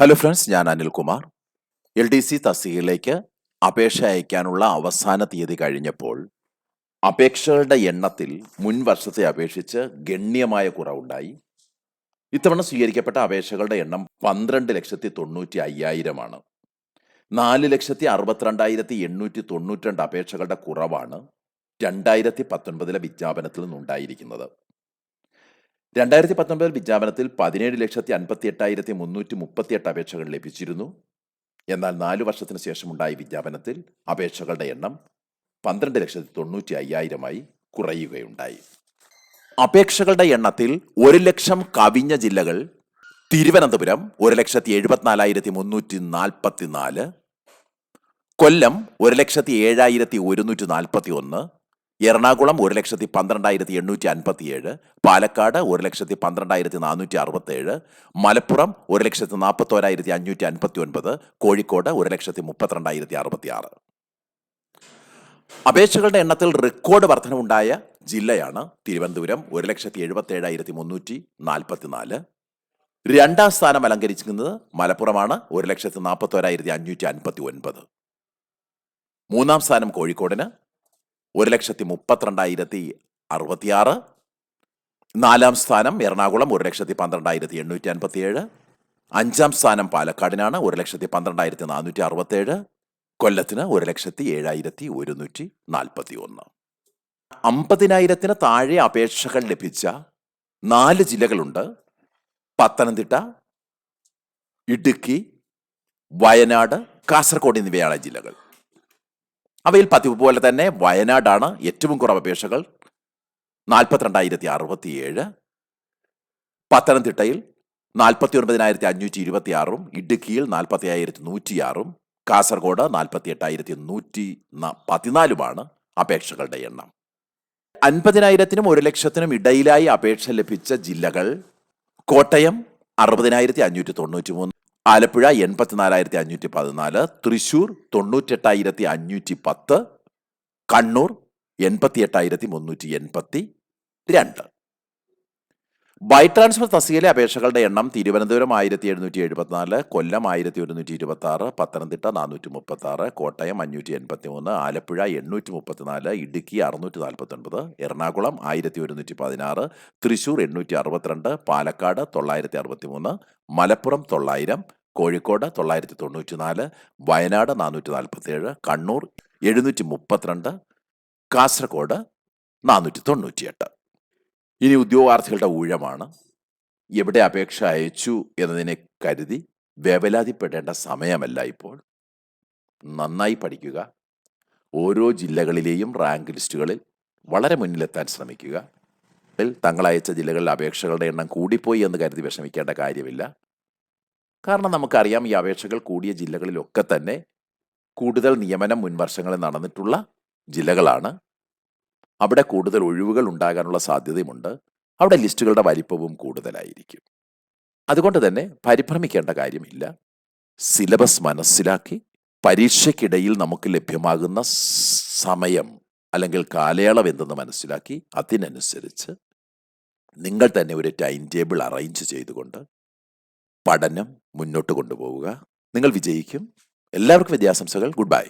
Hello friends ഞാൻ Anilkumar L D C തസ്തികയിലേക്ക് അപേക്ഷ അയക്കാനുള്ള അവസാന തീയതി കഴിഞ്ഞപ്പോൾ അപേക്ഷകളുടെ എണ്ണത്തിൽ മുൻ വർഷത്തെ അപേക്ഷിച്ച് ഗണ്യമായ കുറവുണ്ടായി. ഇത്തവണ സ്വീകരിക്കപ്പെട്ട അപേക്ഷകളുടെ എണ്ണം പന്ത്രണ്ട് ലക്ഷത്തി തൊണ്ണൂറ്റി അയ്യായിരമാണ്. നാല് ലക്ഷത്തി അറുപത്തിരണ്ടായിരത്തി എണ്ണൂറ്റി തൊണ്ണൂറ്റി രണ്ട് അപേക്ഷകളുടെ കുറവാണ് രണ്ടായിരത്തി പത്തൊൻപതിലെ വിജ്ഞാപനത്തിൽ നിന്നുണ്ടായിരിക്കുന്നത്. രണ്ടായിരത്തി പത്തൊൻപതിൽ വിജ്ഞാപനത്തിൽ പതിനേഴ് ലക്ഷത്തി അൻപത്തി എട്ടായിരത്തി മുന്നൂറ്റി മുപ്പത്തിയെട്ട് അപേക്ഷകൾ ലഭിച്ചിരുന്നു. എന്നാൽ നാലു വർഷത്തിന് ശേഷമുണ്ടായ വിജ്ഞാപനത്തിൽ അപേക്ഷകളുടെ എണ്ണം പന്ത്രണ്ട് ലക്ഷത്തി തൊണ്ണൂറ്റി അയ്യായിരമായി കുറയുകയുണ്ടായി. അപേക്ഷകളുടെ എണ്ണത്തിൽ ഒരു ലക്ഷം കവിഞ്ഞ ജില്ലകൾ തിരുവനന്തപുരം ഒരു ലക്ഷത്തി എഴുപത്തിനാലായിരത്തി മുന്നൂറ്റി നാൽപ്പത്തി നാല് കൊല്ലം ഒരു ലക്ഷത്തി ഏഴായിരത്തി ഒരുന്നൂറ്റി നാൽപ്പത്തി ഒന്ന് എറണാകുളം ഒരു ലക്ഷത്തി പന്ത്രണ്ടായിരത്തി എണ്ണൂറ്റി അൻപത്തിയേഴ് പാലക്കാട് ഒരു ലക്ഷത്തി പന്ത്രണ്ടായിരത്തി നാനൂറ്റി അറുപത്തേഴ് മലപ്പുറം ഒരു ലക്ഷത്തി നാൽപ്പത്തോരായിരത്തി അഞ്ഞൂറ്റി അൻപത്തി ഒൻപത് കോഴിക്കോട് ഒരു ലക്ഷത്തി മുപ്പത്തിരണ്ടായിരത്തി അറുപത്തി ആറ് അപേക്ഷകളുടെ എണ്ണത്തിൽ റെക്കോർഡ് വർധനവുണ്ടായ ജില്ലയാണ് തിരുവനന്തപുരം ഒരു ലക്ഷത്തി എഴുപത്തി ഏഴായിരത്തി മുന്നൂറ്റി നാൽപ്പത്തിനാല് രണ്ടാം സ്ഥാനം അലങ്കരിച്ചിരിക്കുന്നത് മലപ്പുറമാണ് ഒരു ലക്ഷത്തി നാൽപ്പത്തോരായിരത്തി അഞ്ഞൂറ്റി അൻപത്തി ഒൻപത് മൂന്നാം സ്ഥാനം കോഴിക്കോടിന് ഒരു ലക്ഷത്തി മുപ്പത്തിരണ്ടായിരത്തി അറുപത്തിയാറ്. നാലാം സ്ഥാനം എറണാകുളം ഒരു ലക്ഷത്തി പന്ത്രണ്ടായിരത്തി എണ്ണൂറ്റി അൻപത്തിയേഴ്. അഞ്ചാം സ്ഥാനം പാലക്കാടിനാണ് ഒരു ലക്ഷത്തി പന്ത്രണ്ടായിരത്തി നാനൂറ്റി അറുപത്തേഴ് കൊല്ലത്തിന് ഒരു ലക്ഷത്തി ഏഴായിരത്തി ഒരുന്നൂറ്റി നാൽപ്പത്തി ഒന്ന് അമ്പതിനായിരത്തിന് താഴെ അപേക്ഷകൾ ലഭിച്ച നാല് ജില്ലകളുണ്ട്. പത്തനംതിട്ട ഇടുക്കി വയനാട് കാസർഗോഡ് എന്നിവയാണ് ജില്ലകൾ. അവയിൽ പതിവ് പോലെ തന്നെ വയനാടാണ് ഏറ്റവും കുറവ് അപേക്ഷകൾ. നാൽപ്പത്തിരണ്ടായിരത്തി അറുപത്തിയേഴ് പത്തനംതിട്ടയിൽ നാൽപ്പത്തി ഒൻപതിനായിരത്തി അഞ്ഞൂറ്റി ഇരുപത്തി ആറും ഇടുക്കിയിൽ നാൽപ്പത്തി അയ്യായിരത്തി നൂറ്റിയാറും കാസർഗോഡ് നാൽപ്പത്തി എട്ടായിരത്തി നൂറ്റി പതിനാലുമാണ് അപേക്ഷകളുടെ എണ്ണം. അൻപതിനായിരത്തിനും ഒരു ലക്ഷത്തിനും ഇടയിലായി അപേക്ഷ ലഭിച്ച ജില്ലകൾ കോട്ടയം അറുപതിനായിരത്തി അഞ്ഞൂറ്റി തൊണ്ണൂറ്റി മൂന്ന് ആലപ്പുഴ എൺപത്തിനാലായിരത്തി അഞ്ഞൂറ്റി പതിനാല് തൃശൂർ തൊണ്ണൂറ്റെട്ടായിരത്തി അഞ്ഞൂറ്റി പത്ത് കണ്ണൂർ എൺപത്തി എട്ടായിരത്തി മുന്നൂറ്റി എൺപത്തി രണ്ട്. ബൈ ട്രാൻസ്ഫർ തസ്തികയിലെ അപേക്ഷകളുടെ എണ്ണം തിരുവനന്തപുരം ആയിരത്തി എഴുന്നൂറ്റി എഴുപത്തിനാല് കൊല്ലം ആയിരത്തി ഒരുന്നൂറ്റി ഇരുപത്തി ആറ് പത്തനംതിട്ട നാനൂറ്റി മുപ്പത്തി ആറ് കോട്ടയം അഞ്ഞൂറ്റി എൺപത്തി മൂന്ന് ആലപ്പുഴ എണ്ണൂറ്റി മുപ്പത്തിനാല് ഇടുക്കി അറുന്നൂറ്റി നാൽപ്പത്തി ഒൻപത് എറണാകുളം ആയിരത്തി ഒരുന്നൂറ്റി പതിനാറ് തൃശൂർ എണ്ണൂറ്റി അറുപത്തിരണ്ട് പാലക്കാട് തൊള്ളായിരത്തി അറുപത്തി മൂന്ന് മലപ്പുറം തൊള്ളായിരം കോഴിക്കോട് തൊള്ളായിരത്തി തൊണ്ണൂറ്റി നാല് വയനാട് നാനൂറ്റി നാൽപ്പത്തി ഏഴ് കണ്ണൂർ എഴുന്നൂറ്റി മുപ്പത്തിരണ്ട് കാസർഗോഡ് നാനൂറ്റി തൊണ്ണൂറ്റിയെട്ട് ഇനി ഉദ്യോഗാർത്ഥികളുടെ ഊഴമാണ്. എവിടെ അപേക്ഷ അയച്ചു എന്നതിനെ കരുതി വേവലാതിപ്പെടേണ്ട സമയമല്ല ഇപ്പോൾ. നന്നായി പഠിക്കുക. ഓരോ ജില്ലകളിലെയും റാങ്ക് ലിസ്റ്റുകളിൽ വളരെ മുന്നിലെത്താൻ ശ്രമിക്കുക. തങ്ങൾ അയച്ച ജില്ലകളിലെ അപേക്ഷകളുടെ എണ്ണം കൂടിപ്പോയി എന്ന് കരുതി വിഷമിക്കേണ്ട കാര്യമില്ല. കാരണം നമുക്കറിയാം ഈ അപേക്ഷകൾ കൂടിയ ജില്ലകളിലൊക്കെ തന്നെ കൂടുതൽ നിയമനം മുൻവർഷങ്ങളിൽ നടന്നിട്ടുള്ള ജില്ലകളാണ്. അവിടെ കൂടുതൽ ഒഴിവുകൾ ഉണ്ടാകാനുള്ള സാധ്യതയുമുണ്ട്. അവിടെ ലിസ്റ്റുകളുടെ വലിപ്പവും കൂടുതലായിരിക്കും. അതുകൊണ്ട് തന്നെ പരിഭ്രമിക്കേണ്ട കാര്യമില്ല. സിലബസ് മനസ്സിലാക്കി പരീക്ഷയ്ക്കിടയിൽ നമുക്ക് ലഭ്യമാകുന്ന സമയം അല്ലെങ്കിൽ കാലയളവ് എന്തെന്ന് മനസ്സിലാക്കി അതിനനുസരിച്ച് നിങ്ങൾ തന്നെ ഒരു ടൈം ടേബിൾ അറേഞ്ച് ചെയ്തുകൊണ്ട് പഠനം മുന്നോട്ട് കൊണ്ടുപോവുക. നിങ്ങൾ വിജയിക്കും. എല്ലാവർക്കും വിദ്യാശംസകൾ ഗുഡ് ബൈ.